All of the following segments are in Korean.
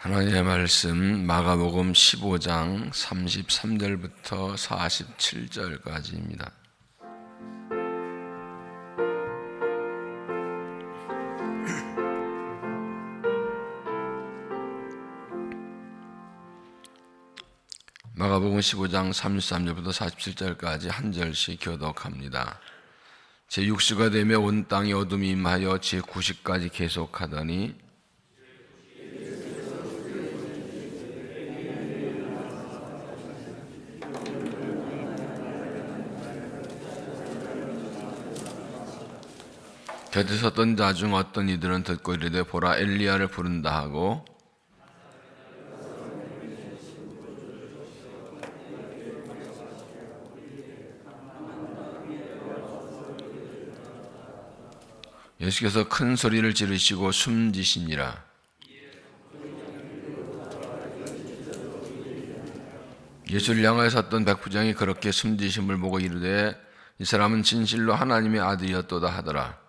하나님의 말씀 마가복음 15장 33절부터 47절까지입니다. 마가복음 15장 33절부터 47절까지 한 절씩 교독합니다. 제 6시가 되며 온 땅에 어둠이 임하여 제 9시까지 계속하더니 곁에 섰던 자 중 어떤 이들은 듣고 이르되 보라 엘리야를 부른다 하고 예수께서 큰 소리를 지르시고 숨지시니라 예수를 향하여 섰던 백부장이 그렇게 숨지심을 보고 이르되 이 사람은 진실로 하나님의 아들이었도다 하더라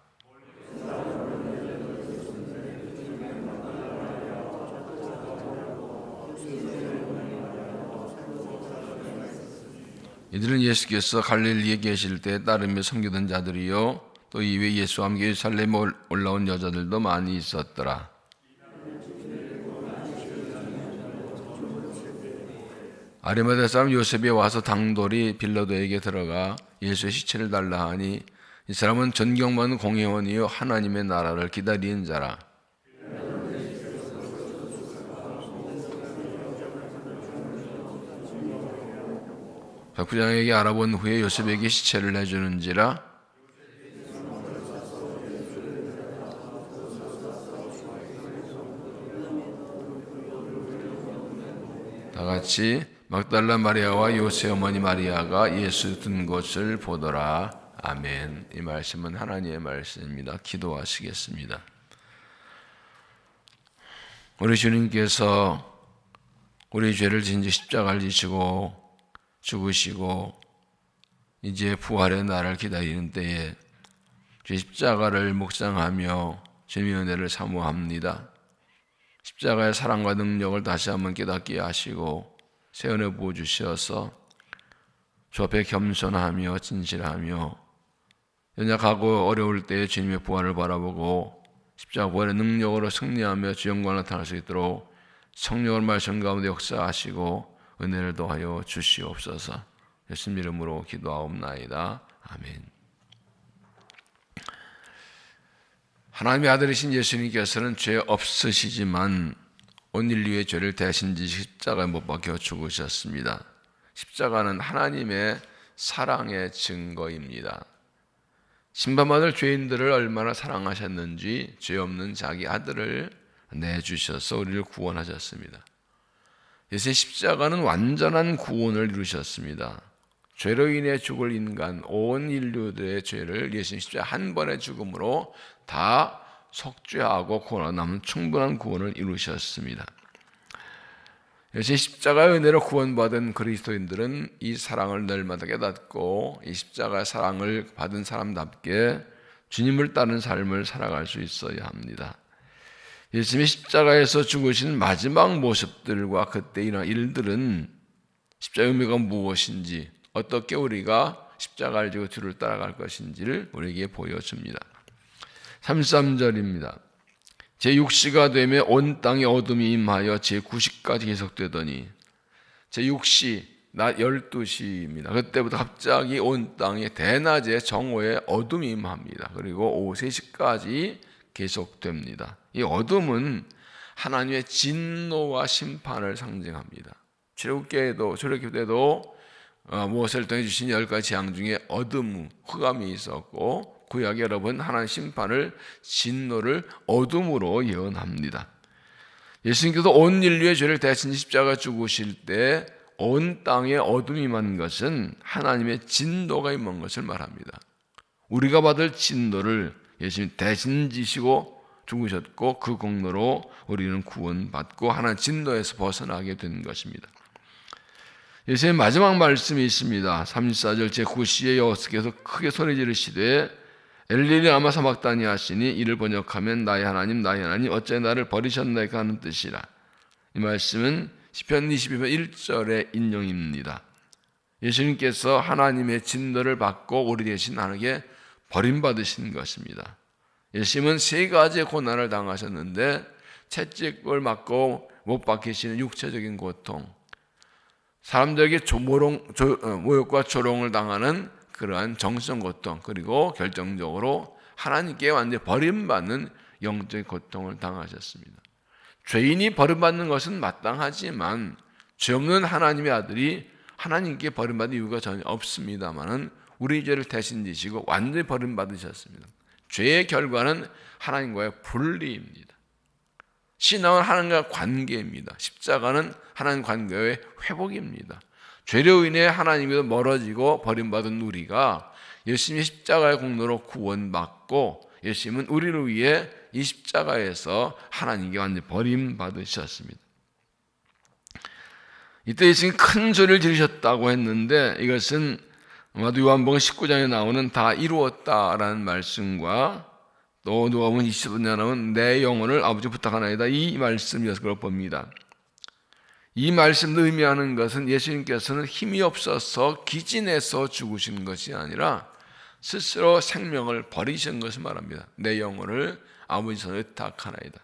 이들은 예수께서 갈릴리에 계실 때 따르며 섬기던 자들이요 또 이외 예수와 함께 예루살렘에 올라온 여자들도 많이 있었더라. 아리마대 사람 요셉이 와서 당돌이 빌라도에게 들어가 예수의 시체를 달라 하니 이 사람은 존경받는 공회원이요 하나님의 나라를 기다리는 자라. 백부장에게 알아본 후에 요셉에게 시체를 내주는지라 다 같이 막달라 마리아와 요새 어머니 마리아가 예수 든 곳을 보더라. 아멘. 이 말씀은 하나님의 말씀입니다. 기도하시겠습니다. 우리 주님께서 우리 죄를 진지 십자가를 지시고 죽으시고 이제 부활의 날을 기다리는 때에 주 십자가를 묵상하며 주님의 은혜를 사모합니다. 십자가의 사랑과 능력을 다시 한번 깨닫게 하시고 새 은혜 부어 주셔서 주 앞에 겸손하며 진실하며 연약하고 어려울 때에 주님의 부활을 바라보고 십자가 부활의 능력으로 승리하며 주 영광을 나타날 수 있도록 성령을 말씀 가운데 역사하시고 은혜를 더하여 주시옵소서. 예수님 이름으로 기도하옵나이다. 아멘. 하나님의 아들이신 예수님께서는 죄 없으시지만 온 인류의 죄를 대신 지 십자가에 못 박혀 죽으셨습니다. 십자가는 하나님의 사랑의 증거입니다. 심판받을 죄인들을 얼마나 사랑하셨는지 죄 없는 자기 아들을 내주셔서 우리를 구원하셨습니다. 예수의 십자가는 완전한 구원을 이루셨습니다. 죄로 인해 죽을 인간 온 인류들의 죄를 예수님 십자가 한 번의 죽음으로 다 속죄하고 구원하고 남은 충분한 구원을 이루셨습니다. 예수의 십자가의 은혜로 구원받은 그리스도인들은 이 사랑을 날마다 깨닫고 이 십자가의 사랑을 받은 사람답게 주님을 따른 삶을 살아갈 수 있어야 합니다. 예수님이 십자가에서 죽으신 마지막 모습들과 그때 일어난 일들은 십자가의 의미가 무엇인지 어떻게 우리가 십자가를 지고 주를 따라갈 것인지를 우리에게 보여줍니다. 33절입니다. 제 6시가 되며 온 땅에 어둠이 임하여 제 9시까지 계속되더니 제 6시 낮 12시입니다. 그때부터 갑자기 온 땅에 대낮에 정오에 어둠이 임합니다. 그리고 오후 3시까지 계속됩니다. 이 어둠은 하나님의 진노와 심판을 상징합니다. 출애굽기에도 출애굽 때도 어, 무엇을 통해 주신 열 가지 재앙 중에 어둠, 흑암이 있었고 구약 여러분 하나님 심판을 진노를 어둠으로 예언합니다. 예수님께서 온 인류의 죄를 대신 십자가 죽으실 때 온 땅에 어둠이 임한 것은 하나님의 진노가 임한 것을 말합니다. 우리가 받을 진노를 예수님 대신 지시고 죽으셨고 그 공로로 우리는 구원받고 하나님 진노에서 벗어나게 된 것입니다. 예수의 마지막 말씀이 있습니다. 34절 제9시에 여호수께서 크게 소리 지르시되 엘리리 아마 사막다니 하시니 이를 번역하면 나의 하나님 나의 하나님 어째 나를 버리셨나이까 하는 뜻이라. 이 말씀은 시편 22편 1절의 인용입니다. 예수님께서 하나님의 진노를 받고 우리 대신 하나님께 버림받으신 것입니다. 예수님은 세 가지의 고난을 당하셨는데 채찍을 맞고 못 박히시는 육체적인 고통, 사람들에게 조모롱, 조, 어, 모욕과 조롱을 당하는 그러한 정성 고통, 그리고 결정적으로 하나님께 완전히 버림받는 영적인 고통을 당하셨습니다. 죄인이 버림받는 것은 마땅하지만 죄 없는 하나님의 아들이 하나님께 버림받은 이유가 전혀 없습니다만은 우리 죄를 대신 지시고 완전히 버림받으셨습니다. 죄의 결과는 하나님과의 분리입니다. 신앙은 하나님과 관계입니다. 십자가는 하나님 관계의 회복입니다. 죄로 인해 하나님에서 멀어지고 버림받은 우리가 예수님의 십자가의 공로로 구원받고 예수님은 우리를 위해 이 십자가에서 하나님께 완전 버림받으셨습니다. 이때 예수님이 큰 소리를 지르셨다고 했는데 이것은 아마도 요한복음 19장에 나오는 다 이루었다라는 말씀과 또 누가복음 20장에 나오는 내 영혼을 아버지 부탁하나이다 이 말씀이어서 그걸 봅니다. 이 말씀도 의미하는 것은 예수님께서는 힘이 없어서 기진해서 죽으신 것이 아니라 스스로 생명을 버리신 것을 말합니다. 내 영혼을 아버지 손에 부탁하나이다.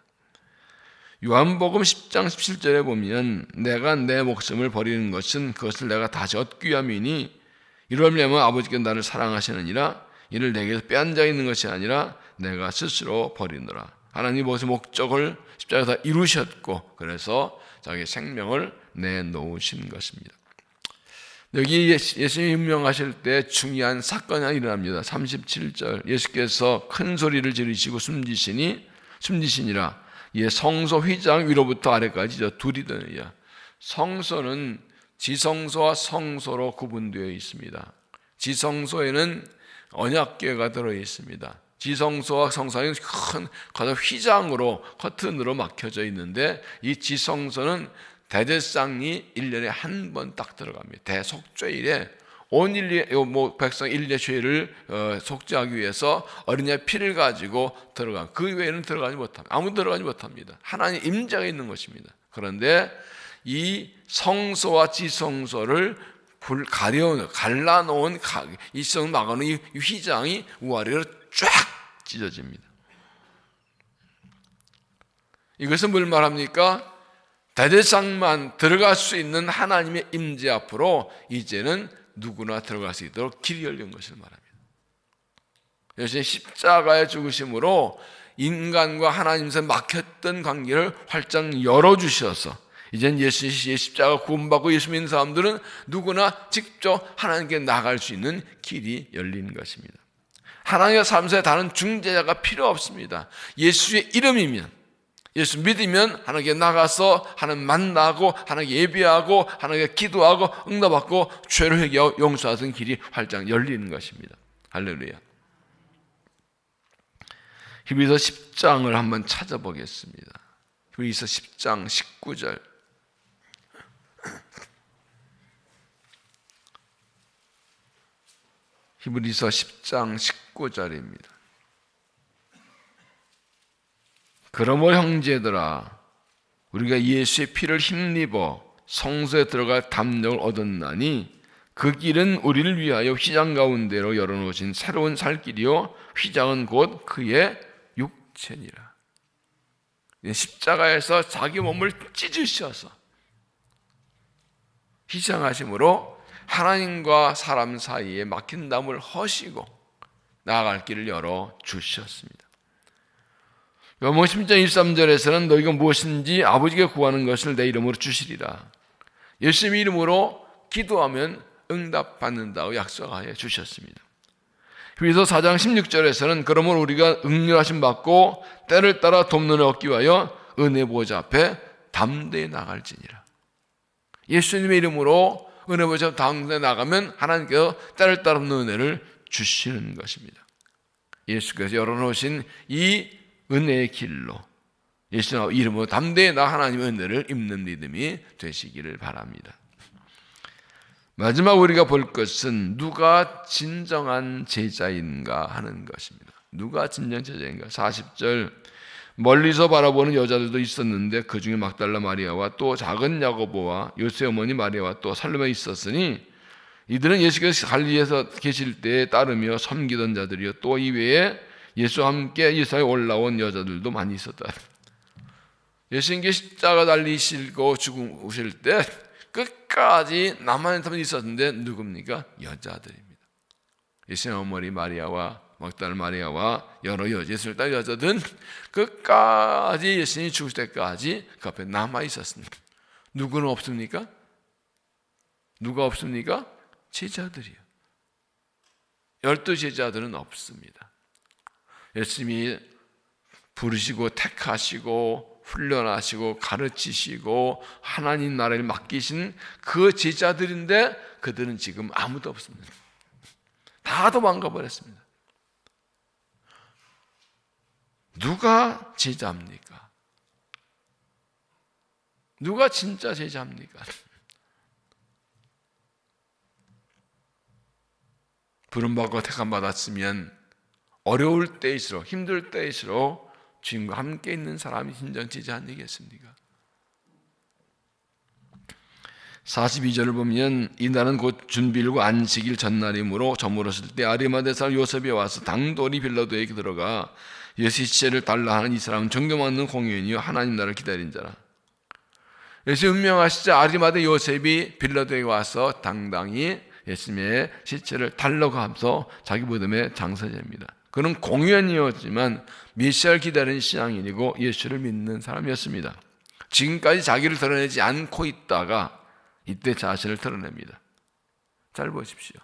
요한복음 10장 17절에 보면 내가 내 목숨을 버리는 것은 그것을 내가 다시 얻기 위함이니 이러려면 아버지께 나를 사랑하시느니라 이를 내게서 빼앗아 있는 것이 아니라 내가 스스로 버리노라. 하나님 무엇의 목적을 십자가에서 이루셨고 그래서 자기 생명을 내놓으신 것입니다. 여기 예수님이 임명하실 때 중요한 사건이 일어납니다. 37절 예수께서 큰 소리를 지르시고 숨지시니 숨지시니라 예, 성소 휘장 위로부터 아래까지 저 둘이 되느냐. 성소는 지성소와 성소로 구분되어 있습니다. 지성소에는 언약궤가 들어 있습니다. 지성소와 성소는 큰 가장 휘장으로 커튼으로 막혀져 있는데 이 지성소는 대제상이 1년에 한 번 딱 들어갑니다. 대속죄일에 온 인류 뭐 백성 인류의 죄를 어, 속죄하기 위해서 어린의 피를 가지고 들어가 그 외에는 들어가지 못합니다. 아무 들어가지 못합니다. 하나님 임자가 있는 것입니다. 그런데 이 성소와 지성소를 불 가려 갈라놓은 이성 막아놓은 이 휘장이 우아래로 쫙 찢어집니다. 이것은 뭘 말합니까? 대대상만 들어갈 수 있는 하나님의 임재 앞으로 이제는 누구나 들어갈 수 있도록 길이 열린 것을 말합니다. 예수님 십자가의 죽으심으로 인간과 하나님 사 막혔던 관계를 활짝 열어주셔서 이젠 예수 의 십자가 구원받고 예수 믿는 사람들은 누구나 직접 하나님께 나갈 수 있는 길이 열린 것입니다. 하나님의 삶에 다른 중재자가 필요 없습니다. 예수의 이름이면 예수 믿으면 하나님께 나가서 하나님 만나고 하나님께 예배하고 하나님께 기도하고 응답받고 죄를 회개하고 용서하던 길이 활짝 열리는 것입니다. 할렐루야. 히브리서 10장을 한번 찾아보겠습니다. 히브리서 10장 19절. 히브리서 10장 19절입니다. 그러므로 형제들아 우리가 예수의 피를 힘입어 성소에 들어갈 담력을 얻었나니 그 길은 우리를 위하여 휘장 가운데로 열어놓으신 새로운 살 길이요 휘장은 곧 그의 육체니라. 십자가에서 자기 몸을 찢으셔서 희생하심으로 하나님과 사람 사이에 막힌 담을 허시고 나아갈 길을 열어 주셨습니다. 10장 13절에서는 너희가 무엇인지 아버지께 구하는 것을 내 이름으로 주시리라. 예수님 이름으로 기도하면 응답받는다고 약속하여 주셨습니다. 그래서 4장 16절에서는 그러므로 우리가 응렬하심 받고 때를 따라 돕는 얻기 위하여 은혜 보좌 앞에 담대히 나갈지니라. 예수님의 이름으로 은혜 보좌 담대히 나가면 하나님께서 때를 따라 없는 은혜를 주시는 것입니다. 예수께서 열어놓으신 이 은혜의 길로 예수 이름으로 담대히 나 하나님의 은혜를 입는 믿음이 되시기를 바랍니다. 마지막 우리가 볼 것은 누가 진정한 제자인가 하는 것입니다. 누가 진정 제자인가? 40절 멀리서 바라보는 여자들도 있었는데 그 중에 막달라 마리아와 또 작은 야고보와 요새 어머니 마리아와 또 살로메 있었으니 이들은 예수께서 갈리에서 계실 때에 따르며 섬기던 자들이요 또 이외에 예수와 함께 예수에 올라온 여자들도 많이 있었다. 예수님께 십자가 달리시고 죽으실 때 끝까지 남한 사람이 있었는데 누굽니까? 여자들입니다. 예수님 어머니 마리아와 막달 마리아와 여러 여 예수를 딸 여자들은 끝까지 예수님이 죽으실 때까지 그 앞에 남아 있었습니다. 누구는 없습니까? 누가 없습니까? 제자들이요. 열두 제자들은 없습니다. 예수님이 부르시고 택하시고 훈련하시고 가르치시고 하나님 나라를 맡기신 그 제자들인데 그들은 지금 아무도 없습니다. 다 도망가 버렸습니다. 누가 제자입니까? 누가 진짜 제자입니까? 부름받고 택함 받았으면 어려울 때일수록 힘들 때일수록 주님과 함께 있는 사람이 진정 제자 아니겠습니까? 42절을 보면 이날은 곧 준비일과 안식일 전날이므로 저물었을 때 아리마대 사람 요셉이 와서 당돌이 빌라도에게 들어가 예수 시체를 달라 하는 이 사람은 존경받는 공연이요 하나님 나라를 기다린 자라. 예수 운명하시자 아리마대 요셉이 빌라도에 와서 당당히 예수님의 시체를 달라고 하면서 자기 무덤에 장사제입니다. 그는 공연이었지만 메시아를 기다리는 신앙인이고 예수를 믿는 사람이었습니다. 지금까지 자기를 드러내지 않고 있다가 이때 자신을 드러냅니다. 잘 보십시오.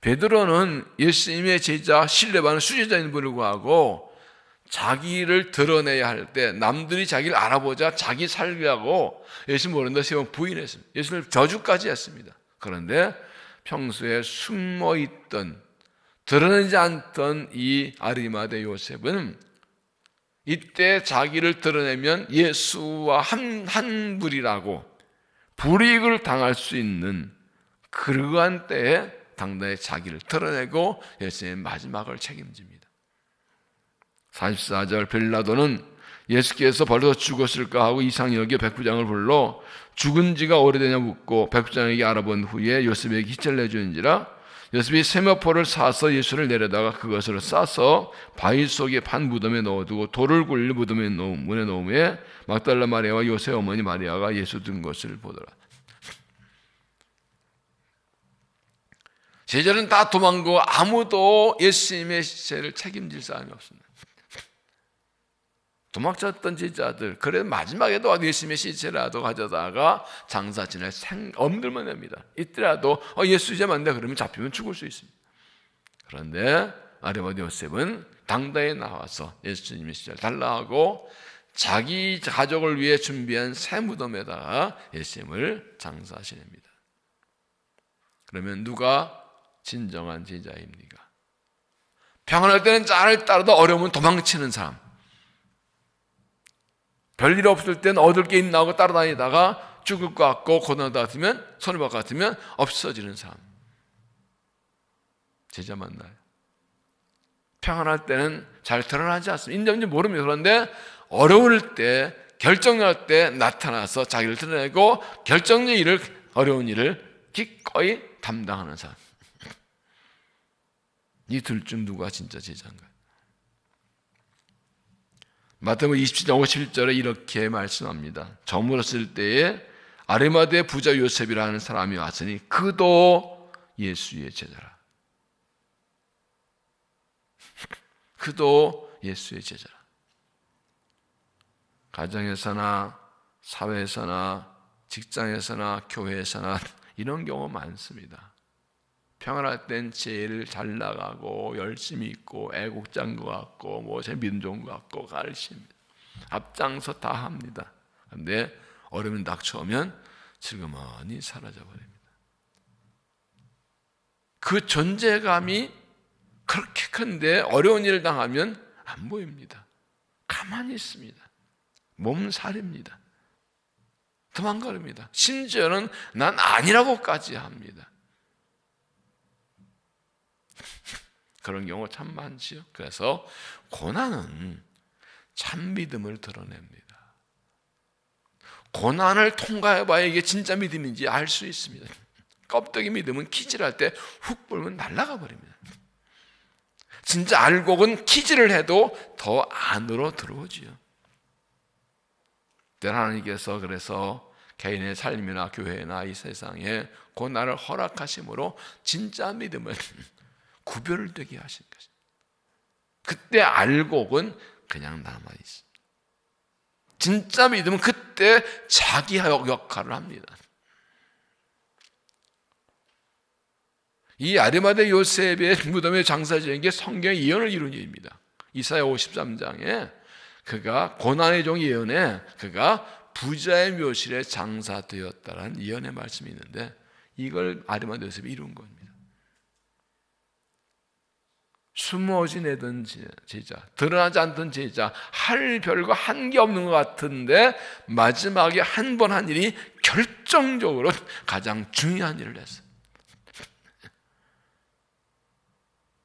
베드로는 예수님의 제자 신뢰받는 수제자인 불구하고 자기를 드러내야 할 때 남들이 자기를 알아보자 자기 살려고 예수 모른다 세워 부인했습니다. 예수를 저주까지 했습니다. 그런데 평소에 숨어 있던 드러내지 않던 이 아리마대 요셉은 이때 자기를 드러내면 예수와 한, 한 불이라고 불이익을 당할 수 있는 그러한 때에 당당히 자기를 드러내고 예수님의 마지막을 책임집니다. 44절 빌라도는 예수께서 벌써 죽었을까 하고 이상히 여겨 백부장을 불러 죽은 지가 오래되냐 묻고 백부장에게 알아본 후에 요셉에게 희철 내주는지라 요셉이 세마포를 사서 예수를 내려다가 그것을 싸서 바위 속에 판 무덤에 넣어두고 돌을 굴려 무덤에 넣음 문에 넣음에 막달라 마리아와 요셉 어머니 마리아가 예수 든 것을 보더라. 제자는 다 도망고 아무도 예수님의 시체를 책임질 사람이 없습니다. 도망쳤던 제자들 그래 마지막에도 예수님의 시체라도 가져다가 장사 지낼 생 엄들만 냅니다. 이때라도 어, 예수 이제 만다 그러면 잡히면 죽을 수 있습니다. 그런데 아리마디 요셉은 당당히 나와서 예수님의 시체를 달라하고 자기 가족을 위해 준비한 새 무덤에다가 예수님을 장사하시냅니다. 그러면 누가 진정한 제자입니까? 평안할 때는 짤을 따르다 어려우면 도망치는 사람. 별일 없을 땐 얻을 게 있나 하고 따라다니다가 죽을 것 같고 고난다 같으면 손해 볼 것 같으면 없어지는 사람. 제자 만나요. 평안할 때는 잘 드러나지 않습니다. 인정인지 모릅니다. 그런데 어려울 때, 결정할 때 나타나서 자기를 드러내고 결정의 일을, 어려운 일을 기꺼이 담당하는 사람. 이 둘 중 누가 진짜 제자인가요? 마태복음 27장 57절에 이렇게 말씀합니다. 저물었을 때에 아레마대 부자 요셉이라는 사람이 왔으니 그도 예수의 제자라. 그도 예수의 제자라. 가정에서나 사회에서나 직장에서나 교회에서나 이런 경우 많습니다. 평안할 땐 제일 잘 나가고 열심히 있고 애국자인 것 같고 뭐제 민족 같고 가르칩니다. 앞장서 다 합니다. 근데 어려움이 닥쳐오면 슬그머니 사라져 버립니다. 그 존재감이 그렇게 큰데 어려운 일을 당하면 안 보입니다. 가만히 있습니다. 몸살입니다. 도망가릅니다. 심지어는 난 아니라고까지 합니다. 그런 경우 참 많지요. 그래서 고난은 참 믿음을 드러냅니다. 고난을 통과해봐야 이게 진짜 믿음인지 알 수 있습니다. 껍데기 믿음은 키질할 때 훅 불면 날아가 버립니다. 진짜 알곡은 키질을 해도 더 안으로 들어오지요. 하나님께서 그래서 개인의 삶이나 교회나 이 세상에 고난을 허락하심으로 진짜 믿음을 구별되게 하신 것입니다. 그때 알곡은 그냥 남아 있습니다. 진짜 믿음은 그때 자기 역할을 합니다. 이 아리마대 요셉의 무덤에 장사 지은 게 성경의 예언을 이룬 일입니다. 이사야 53장에 그가 고난의 종 예언에 그가 부자의 묘실에 장사되었다라는 예언의 말씀이 있는데 이걸 아리마대 요셉이 이룬 겁니다. 숨어 지내던 제자, 드러나지 않던 제자, 할 별거 한 게 없는 것 같은데 마지막에 한 번한 일이 결정적으로 가장 중요한 일을 했어요.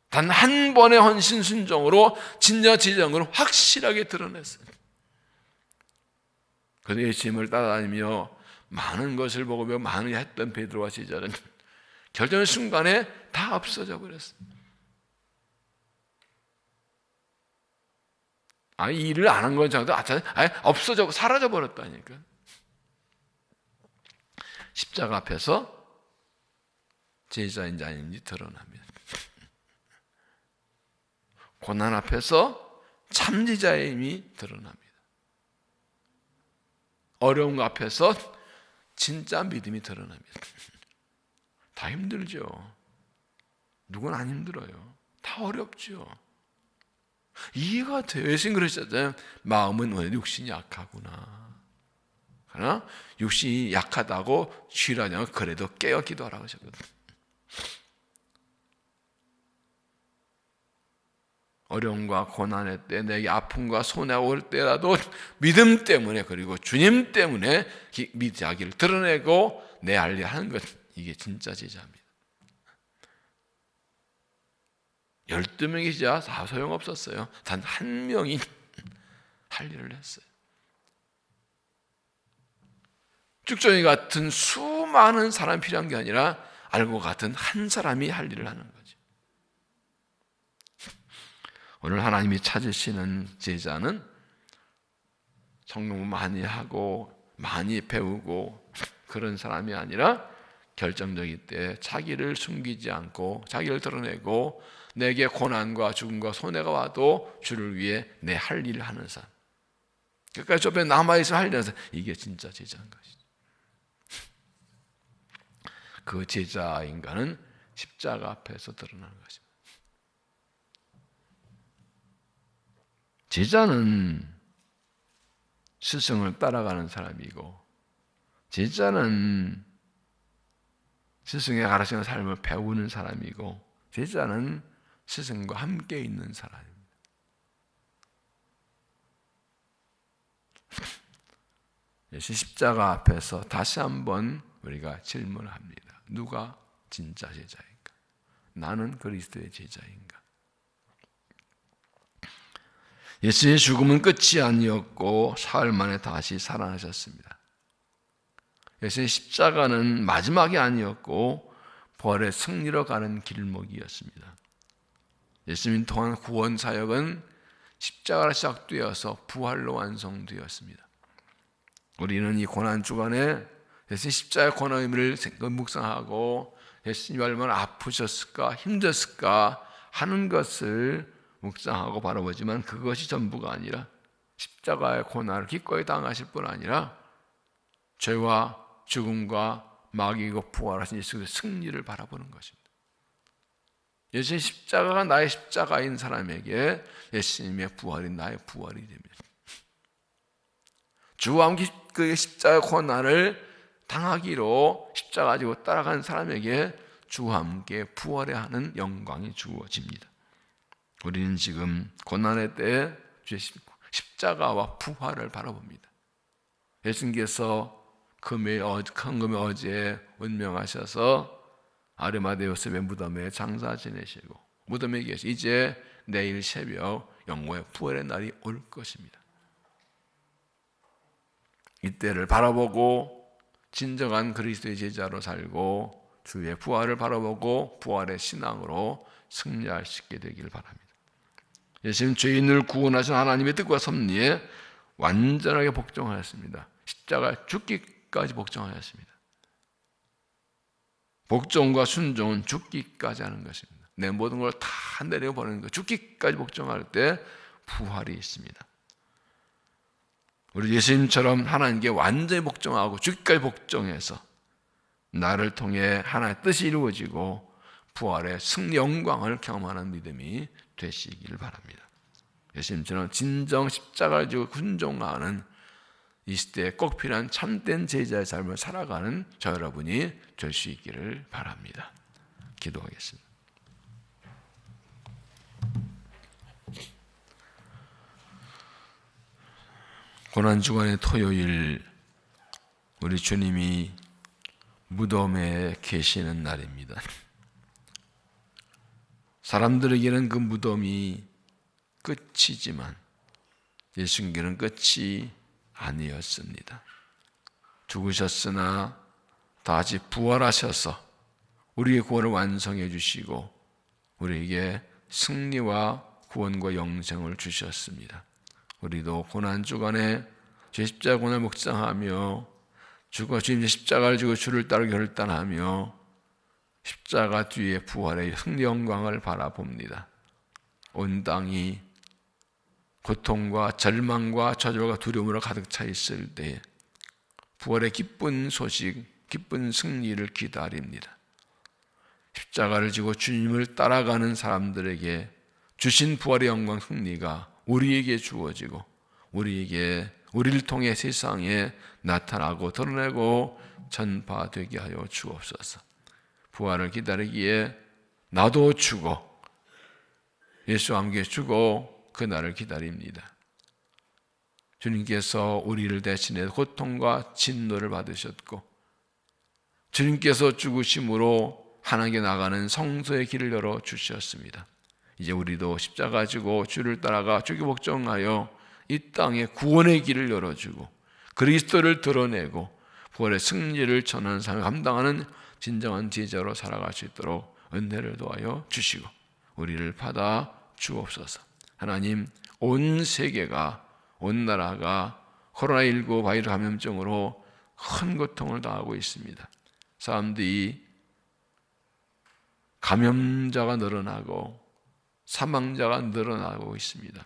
단 한 번의 헌신 순종으로 진짜 지정으로 확실하게 드러냈어요. 그래서 예수님을 따라다니며 많은 것을 보고 많은 했던 베드로와 제자는 결정 순간에 다 없어져 버렸어요. 아니 일을 안 한건 정도 아 없어져 사라져 버렸다니까. 십자가 앞에서 제자인지 아닌지 드러나면 고난 앞에서 참지자의 힘이 드러납니다. 어려운 것 앞에서 진짜 믿음이 드러납니다. 다 힘들죠. 누군 안 힘들어요. 다 어렵죠. 이해가 돼요. 예수님 그러셨잖아요. 마음은 왜 육신이 약하구나. 그러나 육신이 약하다고 쉬라냐 그래도 깨어 기도하라고 하셨거든. 어려움과 고난의 때 내게 아픔과 손해가 올 때라도 믿음 때문에 그리고 주님 때문에 자기를 드러내고 내 알리 하는 것 이게 진짜 제자입니다. 열두 명이 자 다 소용없었어요. 단 한 명이 할 일을 했어요. 죽정이 같은 수많은 사람이 필요한 게 아니라 알고 같은 한 사람이 할 일을 하는 거죠. 오늘 하나님이 찾으시는 제자는 성공 많이 하고 많이 배우고 그런 사람이 아니라 결정적일 때 자기를 숨기지 않고 자기를 드러내고 내게 고난과 죽음과 손해가 와도 주를 위해 내 할 일을 하는 사람. 끝까지 저에 남아있어 할 일을 이게 진짜 제자인 것이죠. 그 제자 인간은 십자가 앞에서 드러나는 것입니다. 제자는 스승을 따라가는 사람이고 제자는 스승의 가르치는 삶을 배우는 사람이고 제자는 스승과 함께 있는 사람입니다. 십자가 앞에서 다시 한번 우리가 질문합니다. 누가 진짜 제자인가? 나는 그리스도의 제자인가? 예수의 죽음은 끝이 아니었고 사흘 만에 다시 살아나셨습니다. 예수의 십자가는 마지막이 아니었고 부활의 승리로 가는 길목이었습니다. 예수님 통한 구원 사역은 십자가로 시작되어서 부활로 완성되었습니다. 우리는 이 고난 주간에 예수님 십자가의 고난 의미를 묵상하고 예수님 얼마나 아프셨을까 힘들었을까 하는 것을 묵상하고 바라보지만 그것이 전부가 아니라 십자가의 고난을 기꺼이 당하실 뿐 아니라 죄와 죽음과 마귀고 부활하신 예수의 승리를 바라보는 것입니다. 예수의 십자가가 나의 십자가인 사람에게 예수님의 부활이 나의 부활이 됩니다. 주와 함께 그 십자가 고난을 당하기로 십자가 가지고 따라간 사람에게 주와 함께 부활해 하는 영광이 주어집니다. 우리는 지금 고난의 때에 주의 십자가와 부활을 바라봅니다. 예수님께서 금요일, 금금의 어제 운명하셔서 아르마데 요셉의 무덤에 장사 지내시고 무덤에 계시 이제 내일 새벽 영광의 부활의 날이 올 것입니다. 이때를 바라보고 진정한 그리스도의 제자로 살고 주의 부활을 바라보고 부활의 신앙으로 승리할 수 있게 되길 바랍니다. 예수님 죄인을 구원하신 하나님의 뜻과 섭리에 완전하게 복종하였습니다. 십자가 죽기 까지 복종하였습니다. 복종과 순종은 죽기까지 하는 것입니다. 내 모든 걸 다 내려버리는 것. 죽기까지 복종할 때 부활이 있습니다. 우리 예수님처럼 하나님께 완전히 복종하고 죽기까지 복종해서 나를 통해 하나의 뜻이 이루어지고 부활의 승리 영광을 경험하는 믿음이 되시기를 바랍니다. 예수님처럼 진정 십자가를 지고 순종하는 이 시대에 꼭 필요한 참된 제자의 삶을 살아가는 저 여러분이 될 수 있기를 바랍니다. 기도하겠습니다. 고난 주간의 토요일 우리 주님이 무덤에 계시는 날입니다. 사람들에게는 그 무덤이 끝이지만 예수님께는 끝이 아니었습니다. 죽으셨으나 다시 부활하셔서 우리의 구원을 완성해 주시고 우리에게 승리와 구원과 영생을 주셨습니다. 우리도 고난 주간에 제 십자군을 묵상하며 주가 주님의 십자가를 지고 주를 따르 결단하며 십자가 뒤에 부활의 승리 영광을 바라봅니다. 온 땅이 고통과 절망과 좌절과 두려움으로 가득 차 있을 때 부활의 기쁜 소식, 기쁜 승리를 기다립니다. 십자가를 지고 주님을 따라가는 사람들에게 주신 부활의 영광 승리가 우리에게 주어지고 우리에게 우리를 통해 세상에 나타나고 드러내고 전파되게 하여 주옵소서. 부활을 기다리기에 나도 죽어 예수와 함께 죽어 그날을 기다립니다. 주님께서 우리를 대신해 고통과 진노를 받으셨고 주님께서 죽으심으로 하나님께 나가는 성소의 길을 열어 주셨습니다. 이제 우리도 십자가 지고 주를 따라가 주기 복종하여 이 땅에 구원의 길을 열어주고 그리스도를 드러내고 부활의 승리를 전하는 삶을 감당하는 진정한 제자로 살아갈 수 있도록 은혜를 도하여 주시고 우리를 받아 주옵소서. 하나님 온 세계가 온 나라가 코로나19 바이러스 감염증으로 큰 고통을 당하고 있습니다. 사람들이 감염자가 늘어나고 사망자가 늘어나고 있습니다.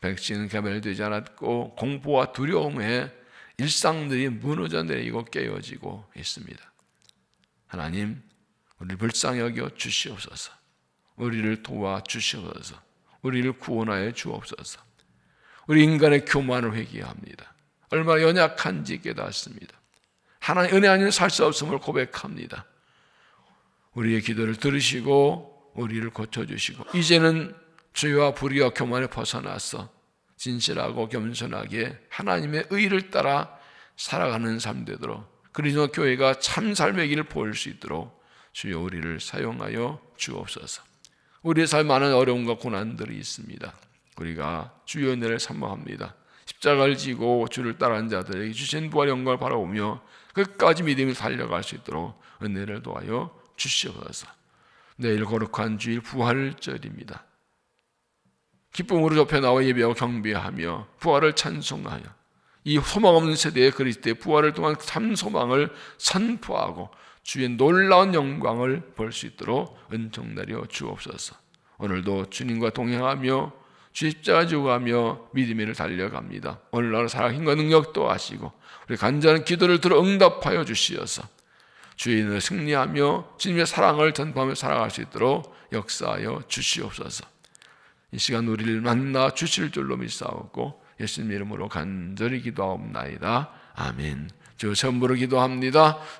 백신은 개발되지 않았고 공포와 두려움에 일상들이 무너져 내리고 깨어지고 있습니다. 하나님, 우리를 불쌍히 여겨 주시옵소서. 우리를 도와 주시옵소서. 우리를 구원하여 주옵소서. 우리 인간의 교만을 회개합니다. 얼마나 연약한지 깨닫습니다. 하나님 은혜 아니면 살 수 없음을 고백합니다. 우리의 기도를 들으시고 우리를 고쳐주시고 이제는 죄와 불의와 교만에 벗어나서 진실하고 겸손하게 하나님의 의를 따라 살아가는 삶 되도록 그리스도 교회가 참 삶의 길을 보일 수 있도록 주여 우리를 사용하여 주옵소서. 우리의 삶 많은 어려움과 고난들이 있습니다. 우리가 주의 은혜를 사모합니다. 십자가를 지고 주를 따르는 자들에게 주신 부활 영광을 바라보며 끝까지 믿음을 달려갈 수 있도록 은혜를 도하여 주시옵소서. 내일 거룩한 주일 부활절입니다. 기쁨으로 좁혀 나와 예배하고 경배하며 부활을 찬송하여 이 소망 없는 세대의 그리스도의 부활을 통한 참 소망을 선포하고 주의 놀라운 영광을 볼 수 있도록 은총 내려 주옵소서. 오늘도 주님과 동행하며 주의 십자가 지고 가며 믿음을 달려갑니다. 오늘날 살아 힘과 능력도 하시고 우리 간절한 기도를 들어 응답하여 주시어서 주인을 승리하며 주님의 사랑을 전파하며 살아갈 수 있도록 역사하여 주시옵소서. 이 시간 우리를 만나 주실 줄로 믿사옵고 예수님 이름으로 간절히 기도하옵나이다. 아멘. 저 전부로 기도합니다.